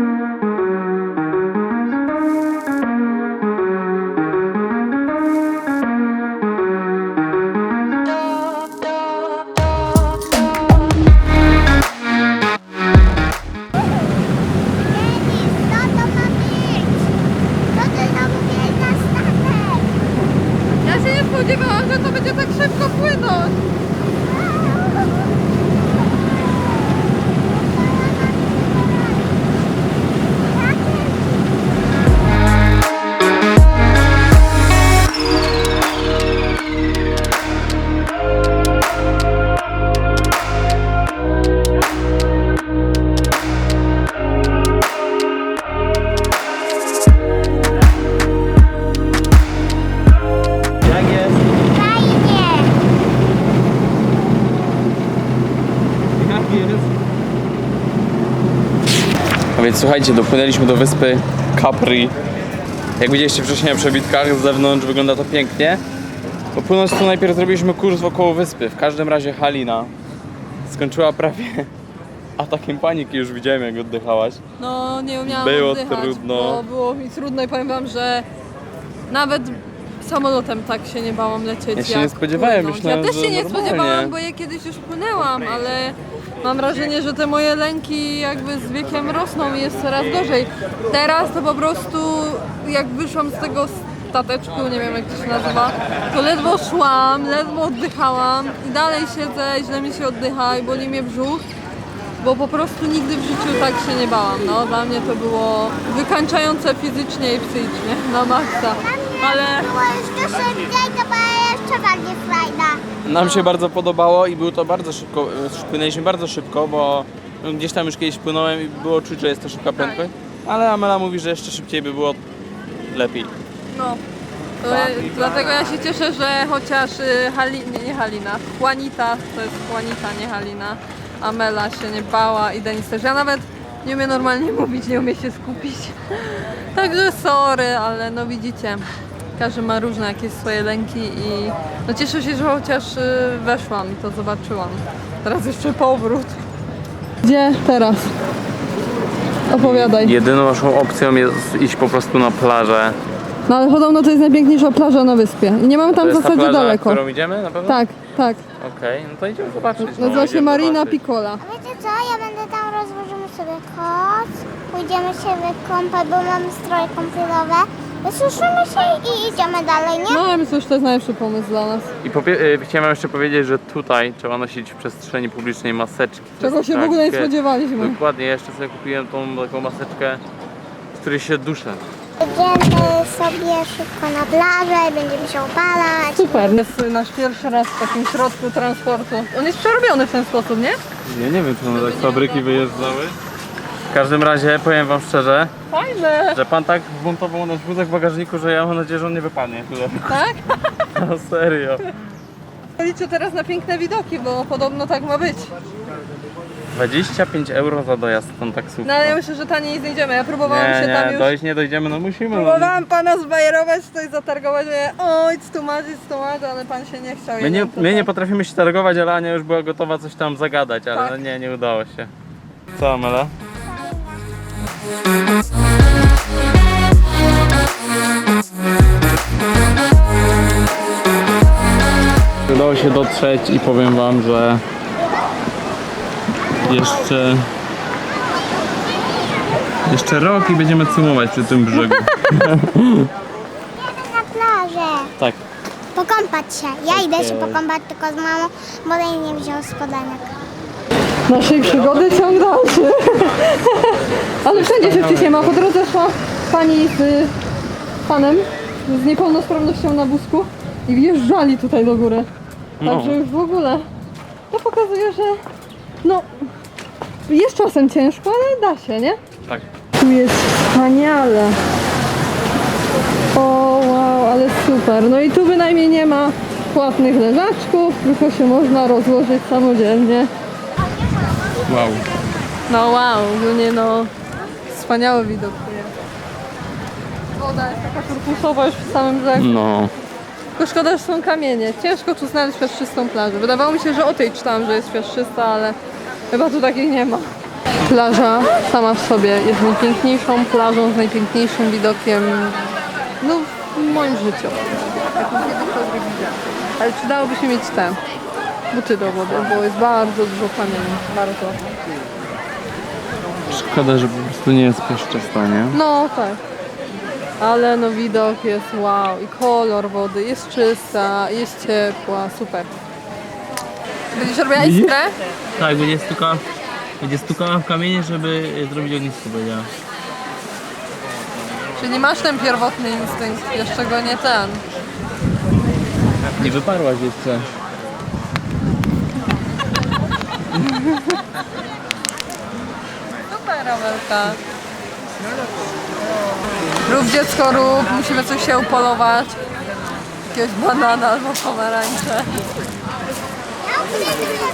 Co więc słuchajcie, dopłynęliśmy do wyspy Capri. Jak widzieliście wcześniej na przebitkach, z zewnątrz wygląda to pięknie. Bo płynąc tu najpierw zrobiliśmy kurs wokoło wyspy. W każdym razie Halina skończyła prawie atakiem paniki, już widziałem jak oddychałaś. No, nie umiałam Było oddychać, trudno. Bo było mi trudno i powiem wam, że nawet samolotem tak się nie bałam lecieć. Ja się jak nie spodziewałem, płynąć. myślałem, Ja też że się nie normalnie. spodziewałam, bo ja kiedyś już płynęłam, ale mam wrażenie, że te moje lęki jakby z wiekiem rosną i jest coraz gorzej. Teraz to po prostu jak wyszłam z tego stateczku, nie wiem jak to się nazywa, to ledwo szłam, ledwo oddychałam i dalej siedzę, źle mi się oddycha i boli mnie brzuch bo po prostu nigdy w życiu tak się nie bałam. No, dla mnie to było wykańczające fizycznie i psychicznie na maksa. Ale Było jeszcze szybciej, to była jeszcze bardziej frajda. Nam się bardzo podobało i było to bardzo szybko, płynęliśmy bardzo szybko, bo gdzieś tam już kiedyś płynąłem i było czuć, że jest to szybka prędkość. Ale Amela mówi, że jeszcze szybciej by było lepiej. no, to ja, dlatego ja się cieszę, że chociaż y, Hali, nie, nie Halina, Juanita, to jest Juanita, nie Halina, Amela się nie bała i Denis też. Ja nawet nie umiem normalnie mówić, nie umiem się skupić. Także sorry, ale no widzicie, każdy ma różne jakieś swoje lęki i no cieszę się, że chociaż y, weszłam i to zobaczyłam. Teraz jeszcze powrót. Gdzie teraz? Opowiadaj. Jedyną naszą opcją jest iść po prostu na plażę. No ale podobno to jest najpiękniejsza plaża na wyspie. I nie mam To tam w zasadzie plaża, daleko. którą idziemy na pewno? Tak, tak. Okej, no to idziemy zobaczyć. no, Nazywa się idziemy Marina zobaczyć. Piccola. A wiecie co, ja będę tam, rozłożymy sobie koc, pójdziemy się wykąpać, bo mamy stroje kąpielowe, wysuszymy się i idziemy dalej, nie? No ale myślę, że to jest najlepszy pomysł dla nas. I popie- y, chciałem wam jeszcze powiedzieć, że tutaj trzeba nosić w przestrzeni publicznej maseczki. To Czego jest się w ogóle nie takie- spodziewaliśmy. Dokładnie, ja jeszcze sobie kupiłem tą taką maseczkę, z której się duszę. Idziemy sobie szybko na plażę, będziemy się opalać. Super. Jest nasz pierwszy raz w takim środku transportu. On jest przerobiony w ten sposób, nie? Ja nie wiem, czy one tak z fabryki wyjeżdżały. W każdym razie powiem wam szczerze, Fajne. że pan tak wmontował nasz wózek w bagażniku, że ja mam nadzieję, że on nie wypadnie. Tak? No serio. Liczę teraz na piękne widoki, bo podobno tak ma być. 25 euro za dojazd tą taksówką. No ale ja myślę, że taniej znajdziemy. Ja próbowałam nie, się nie, tam już... dojść nie dojdziemy, no musimy. no. Próbowałam pana zbajerować, coś zatargować, mówię, oj, tłumaczyć, tłumaczyć, ale pan się nie chciał. My nie, to my nie tak. potrafimy się targować, ale Ania już była gotowa coś tam zagadać, ale Tak. no nie, nie udało się. Co, Amela? Udało się dotrzeć i powiem wam, że jeszcze jeszcze rok i będziemy cumować przy tym brzegu. Na plażę. Tak. Pokąpać się. Ja idę się pokąpać tylko z mamą, bo jej nie wziął spodenek. Naszej przygody ciąg dalszy. Ale wszędzie się wcześniej ma. Po drodze szła pani z y, panem z niepełnosprawnością na wózku i wjeżdżali tutaj do góry. No. Także już w ogóle to pokazuje, że no jest czasem ciężko, ale da się, nie? Tak. Tu jest wspaniale. O wow, ale super. No i tu bynajmniej nie ma płatnych leżaczków, tylko się można rozłożyć samodzielnie. Wow. No wow, ogólnie no wspaniały widok tu jest. Woda jest taka turkusowa już w samym brzegu. No. Tylko szkoda, że są kamienie. Ciężko tu znaleźć piaszczystą plażę. Wydawało mi się, że o tej czytałam, że jest piaszczysta, ale chyba tu takich nie ma. plaża sama w sobie jest najpiękniejszą plażą z najpiękniejszym widokiem no, w moim życiu. Jaką kiedykolwiek widziałam. Ale przydałoby się mieć te buty do wody, bo jest bardzo dużo kamieni. Bardzo. Szkoda, że po prostu nie jest piaszczysta, nie? No tak. Ale no widok jest wow i kolor wody jest czysta, jest ciepła, super. Będziesz robiła iskrę? Tak, będzie stukała, będzie stukała w kamienie, żeby zrobić ognisko, powiedziała. Czyli masz ten pierwotny instynkt, jeszcze go nie ten. Nie wyparłaś jeszcze. Super, Amelka. Rób dziecko, rób, musimy coś się upolować. Jakiegoś banana albo pomarańcze.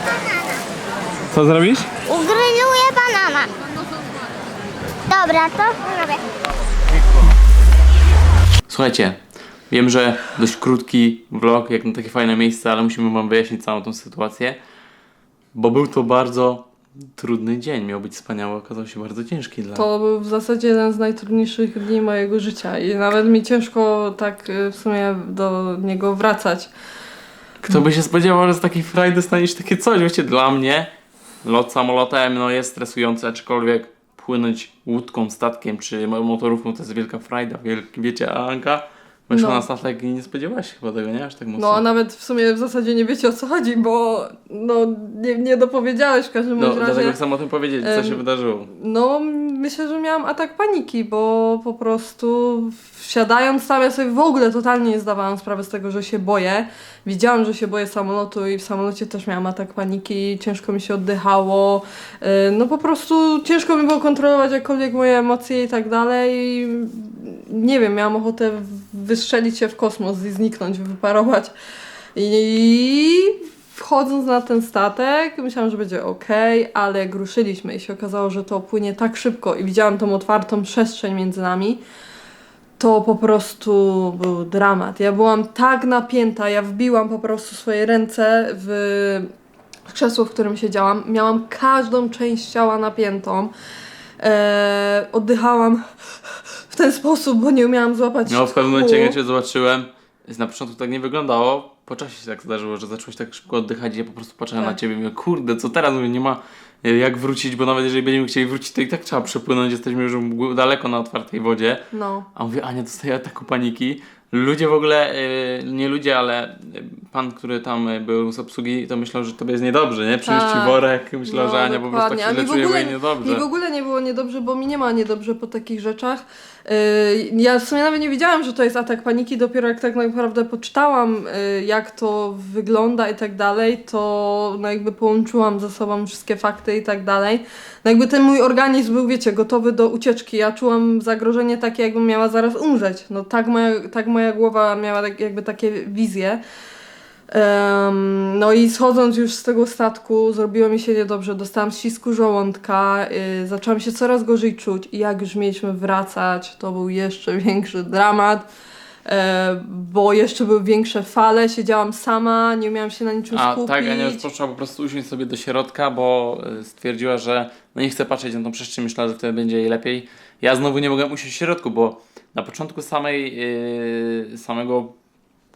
Banana. Co zrobisz? Ugryluję banana. Dobra, to robię. Słuchajcie, wiem, że dość krótki vlog, jak na takie fajne miejsce, ale musimy wam wyjaśnić całą tą sytuację, bo był to bardzo trudny dzień. Miał być wspaniały, okazał się bardzo ciężki dla To był w zasadzie jeden z najtrudniejszych dni mojego życia i nawet mi ciężko tak y, w sumie do niego wracać. Kto by się spodziewał, że z takiej frajdy staniesz takie coś? Wiecie, dla mnie lot samolotem no, jest stresujący, aczkolwiek płynąć łódką, statkiem czy mo- motorówką to jest wielka frajda. Wielki, wiecie, Anka weszła No. na statek i nie spodziewałaś się chyba tego, nie? Aż tak mocno. No a nawet w sumie w zasadzie nie wiecie o co chodzi, bo no nie, nie dopowiedziałeś w każdym no, razie. dlatego chcę o tym powiedzieć, co się wydarzyło. No, myślę, że miałam atak paniki, bo po prostu wsiadając tam, ja sobie w ogóle totalnie nie zdawałam sprawy z tego, że się boję. Wiedziałam, że się boję samolotu i w samolocie też miałam atak paniki, ciężko mi się oddychało. Yy, No po prostu ciężko mi było kontrolować jakkolwiek moje emocje i tak dalej. Nie wiem, miałam ochotę wystrzelić się w kosmos i zniknąć, wyparować. I wchodząc na ten statek, myślałam, że będzie ok, ale jak ruszyliśmy i się okazało, że to płynie tak szybko i widziałam tą otwartą przestrzeń między nami, to po prostu był dramat. Ja byłam tak napięta, ja wbiłam po prostu swoje ręce w krzesło, w którym siedziałam. Miałam każdą część ciała napiętą. Eee, oddychałam w ten sposób, bo nie umiałam złapać No w pewnym momencie, jak Cię zobaczyłem, na początku tak nie wyglądało, po czasie się tak zdarzyło, że zacząłeś tak szybko oddychać i ja po prostu patrzyłem Tak. na Ciebie i mówię, kurde, co teraz? Mówię, nie ma jak wrócić, bo nawet jeżeli będziemy chcieli wrócić, to i tak trzeba przepłynąć, jesteśmy już daleko na otwartej wodzie. No. A mówię, Ania dostaje ataku paniki. Ludzie w ogóle, e, nie ludzie, ale pan, który tam e, był z obsługi, to myślał, że tobie jest niedobrze, nie? Przynieść ci Tak. worek, myślał, No, że Ania po prostu tak dokładnie. A mi w czuje, bo ogóle- jej niedobrze. Mi w ogóle nie było niedobrze, bo mi nie ma niedobrze po takich rzeczach. Yy, Ja w sumie nawet nie wiedziałam, że to jest atak paniki, dopiero jak tak naprawdę poczytałam, yy, jak to wygląda i tak dalej, to no jakby połączyłam ze sobą wszystkie fakty i tak dalej. No jakby ten mój organizm był, wiecie, gotowy do ucieczki. Ja czułam zagrożenie takie, jakbym miała zaraz umrzeć. No tak moja, tak moja głowa miała tak, jakby takie wizje. Em, no i schodząc już z tego statku, zrobiło mi się niedobrze, dostałam ścisku żołądka, y, zaczęłam się coraz gorzej czuć i jak już mieliśmy wracać, to był jeszcze większy dramat, e, bo jeszcze były większe fale, siedziałam sama, nie umiałam się na niczym A skupić. tak, Ania już poszła po prostu usiąść sobie do środka, bo e, stwierdziła, że no nie chce patrzeć na tą przestrzeń, myślała, że wtedy będzie jej lepiej. Ja znowu nie mogłem usiąść w środku, bo na początku samej, yy, samego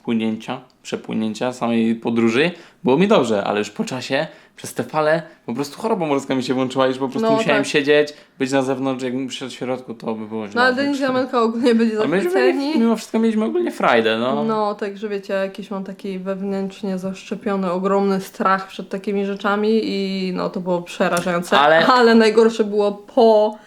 płynięcia, przepłynięcia, samej podróży było mi dobrze, ale już po czasie, przez te fale, po prostu choroba morska mi się włączyła i już po prostu No, musiałem tak. siedzieć, być na zewnątrz, jakbym przyszedł w środku, to by było źle. No ale Denis i Amelka ogólnie byli A myśmy zachwyceni. mieli, mimo wszystko mieliśmy ogólnie frajdę, no. No, także wiecie, jakiś mam taki wewnętrznie zaszczepiony, ogromny strach przed takimi rzeczami i no to było przerażające. Ale- Ale najgorsze było po,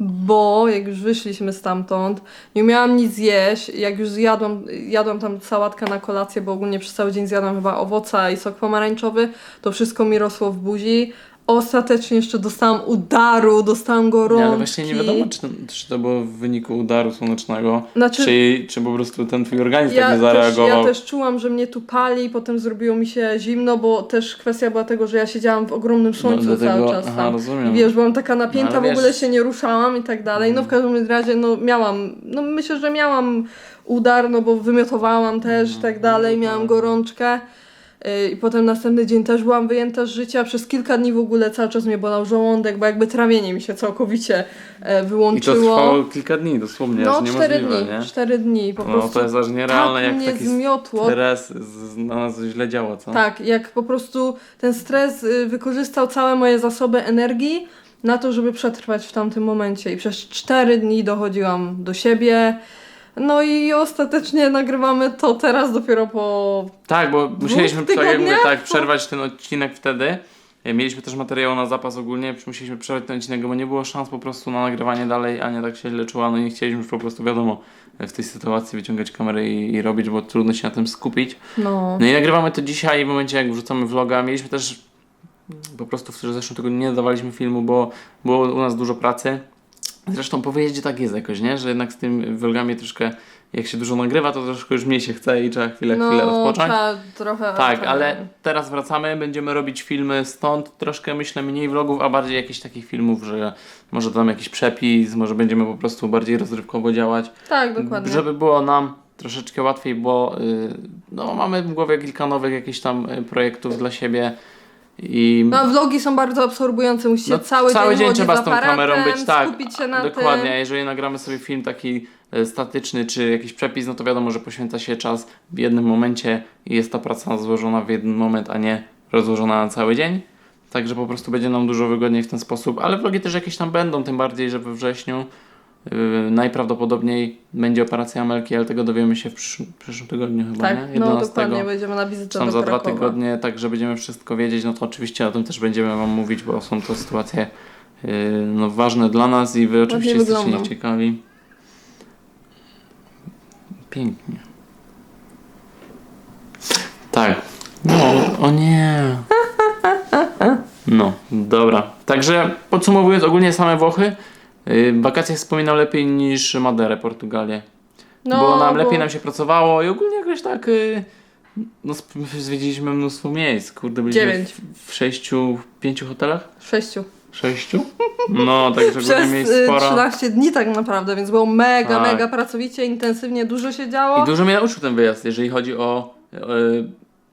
bo jak już wyszliśmy stamtąd, nie miałam nic jeść, jak już zjadłam, jadłam tam sałatkę na kolację, bo ogólnie przez cały dzień zjadłam chyba owoca i sok pomarańczowy, to wszystko mi rosło w buzi. Ostatecznie jeszcze dostałam udaru, dostałam gorączki. Nie, ale właśnie nie wiadomo, czy to, czy to było w wyniku udaru słonecznego, Znaczy- czy, czy po prostu ten twój organizm Ja tak nie też, zareagował. ja też czułam, że mnie tu pali, potem zrobiło mi się zimno, bo też kwestia była tego, że ja siedziałam w ogromnym słońcu No, dlatego- cały czas aha, rozumiem. I wiesz, byłam taka napięta, No, w ogóle się nie ruszałam i tak dalej. No w każdym razie, no miałam, no myślę, że miałam udar, no bo wymiotowałam też i tak dalej, miałam gorączkę. Yy, I potem następny dzień też byłam wyjęta z życia. Przez kilka dni w ogóle cały czas mnie bolał żołądek, bo jakby trawienie mi się całkowicie e, I to wyłączyło. trwało kilka dni, dosłownie, no, aż cztery dni, nie? cztery dni po No prostu. to jest aż nierealne, tak jak mnie taki zmiotło. stres na nas źle działa, co? Tak, jak po prostu ten stres y, wykorzystał całe moje zasoby energii na to, żeby przetrwać w tamtym momencie. I przez cztery dni dochodziłam do siebie. No i ostatecznie nagrywamy to teraz dopiero po. Tak, bo musieliśmy tak jakby tak przerwać ten odcinek wtedy. E, Mieliśmy też materiał na zapas ogólnie, musieliśmy przerwać ten odcinek, bo nie było szans po prostu na nagrywanie dalej, Ania tak się źle czuła, no i nie chcieliśmy już po prostu, wiadomo, w tej sytuacji wyciągać kamerę i, i robić, bo trudno się na tym skupić. No. No i nagrywamy to dzisiaj w momencie jak wrzucamy vloga. Mieliśmy też po prostu w zeszłym tygodniu nie dawaliśmy filmu, bo było u nas dużo pracy. Zresztą że tak jest jakoś, nie? Że jednak z tym vlogami troszkę, jak się dużo nagrywa, to troszkę już mniej się chce i trzeba chwilę, chwilę No, odpocząć. trzeba trochę. Tak, ale teraz wracamy, będziemy robić filmy stąd, troszkę myślę mniej vlogów, a bardziej jakichś takich filmów, że może tam jakiś przepis, może będziemy po prostu bardziej rozrywkowo działać. Tak, dokładnie. Żeby było nam troszeczkę łatwiej, bo y, no, mamy w głowie kilka nowych jakichś tam y, projektów dla siebie i No, vlogi są bardzo absorbujące, musicie no, cały, dzień, chodzić trzeba z tą kamerą być, tak. skupić się na dokładnie, a tym. jeżeli nagramy sobie film taki y, statyczny czy jakiś przepis, no to wiadomo, że poświęca się czas w jednym momencie i jest ta praca złożona w jeden moment, a nie rozłożona na cały dzień. Także po prostu będzie nam dużo wygodniej w ten sposób, ale vlogi też jakieś tam będą, tym bardziej, że we wrześniu najprawdopodobniej będzie operacja Amelki, ale tego dowiemy się w przyszłym, przyszłym tygodniu chyba, Tak, nie? no 11. dokładnie, będziemy na Tam do za dwa tygodnie, tak że będziemy wszystko wiedzieć, no to oczywiście o tym też będziemy Wam mówić, bo są to sytuacje yy, no, ważne dla nas i Wy oczywiście jesteście wyglądam. nich ciekawi. Pięknie. Tak. No, o nie. No, dobra. Także podsumowując ogólnie same Włochy, yy, wakacje wspominam lepiej niż Maderę, Portugalię. No, bo nam bo- lepiej nam się pracowało i ogólnie jakoś tak. y, No, zwiedziliśmy mnóstwo miejsc. Kurde, byliśmy Dziewięć. w, w sześciu, pięciu hotelach? Sześciu. Sześciu? No, także Przez miejsc y, sporo. 13 dni tak naprawdę, więc było mega, Tak. mega pracowicie, intensywnie, dużo się działo. I dużo mnie nauczył ten wyjazd, jeżeli chodzi o. y,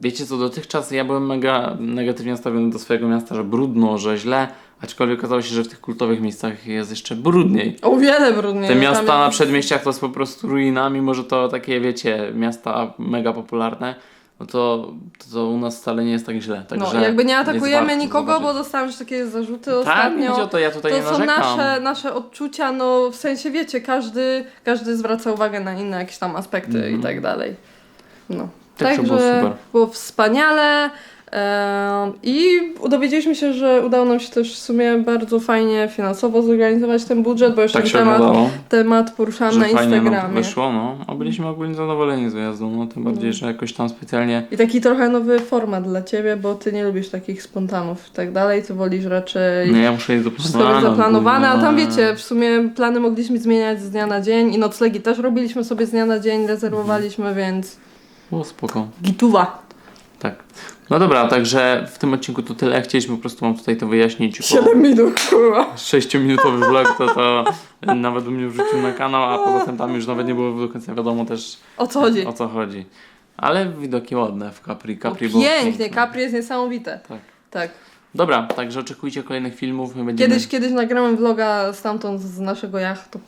wiecie co, dotychczas ja byłem mega negatywnie nastawiony do swojego miasta, że brudno, że źle, aczkolwiek okazało się, że w tych kultowych miejscach jest jeszcze brudniej. O wiele brudniej. Te Tam miasta na przedmieściach to jest po prostu ruina, mimo że to takie, wiecie, miasta mega popularne, no to, to, u nas wcale nie jest tak źle. No, jakby nie atakujemy nikogo, zobaczyć. bo dostałam już takie zarzuty Tak, ostatnio. o to, ja tutaj to nie są nasze, nasze odczucia, no w sensie wiecie, każdy, każdy zwraca uwagę na inne jakieś tam aspekty Mhm. i tak dalej. No. Także było super. było wspaniale. I dowiedzieliśmy się, że udało nam się też w sumie bardzo fajnie finansowo zorganizować ten budżet, bo już Tak temat, wydawało, temat poruszany że na fajnie Instagramie. wyszło, no. A byliśmy ogólnie zadowoleni z wyjazdu, no. Tym bardziej, że jakoś tam specjalnie... I taki trochę nowy format dla ciebie, bo ty nie lubisz takich spontanów i tak dalej, ty wolisz raczej No ja muszę wszystko zaplanowane. zaplanowane, a tam ogólnie. wiecie, w sumie plany mogliśmy zmieniać z dnia na dzień i noclegi też robiliśmy sobie z dnia na dzień, rezerwowaliśmy, więc Było spoko. gituwa. Tak. No dobra, także w tym odcinku to tyle. Chcieliśmy po prostu wam tutaj to wyjaśnić. bo- 7 minut, kurwa. 6-minutowy vlog, to to nawet bym nie wrzucił na kanał, a poza tym tam już nawet nie było do końca wiadomo też O co chodzi? o co chodzi. Ale widoki ładne w Capri. No, Capri było pięknie, piękne. Capri jest niesamowite. Tak. Tak. Dobra, także oczekujcie kolejnych filmów. My będziemy... Kiedyś, kiedyś nagramy vloga stamtąd z naszego jachtu.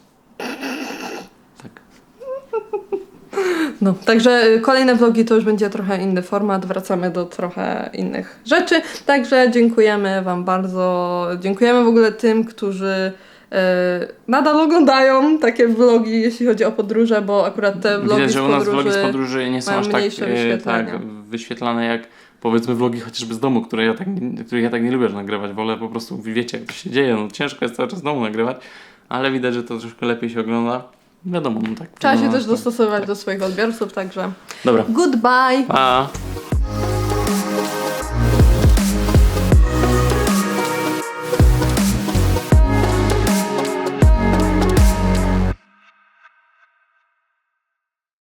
No, także y, kolejne vlogi to już będzie trochę inny format, wracamy do trochę innych rzeczy. Także dziękujemy Wam bardzo. Dziękujemy w ogóle tym, którzy y, nadal oglądają takie vlogi, jeśli chodzi o podróże, bo akurat te vlogi Widać, z że u nas podróży... vlogi z podróży nie są aż tak, wyświetlania. tak wyświetlane jak powiedzmy vlogi chociażby z domu, które ja tak, których ja tak nie lubię nagrywać. Wolę po prostu, wiecie jak to się dzieje, no ciężko jest cały czas z domu nagrywać, ale widać, że to troszkę lepiej się ogląda. Wiadomo, no tak. Trzeba się no, też dostosować tak. do swoich odbiorców, także. Dobra. Goodbye. Pa.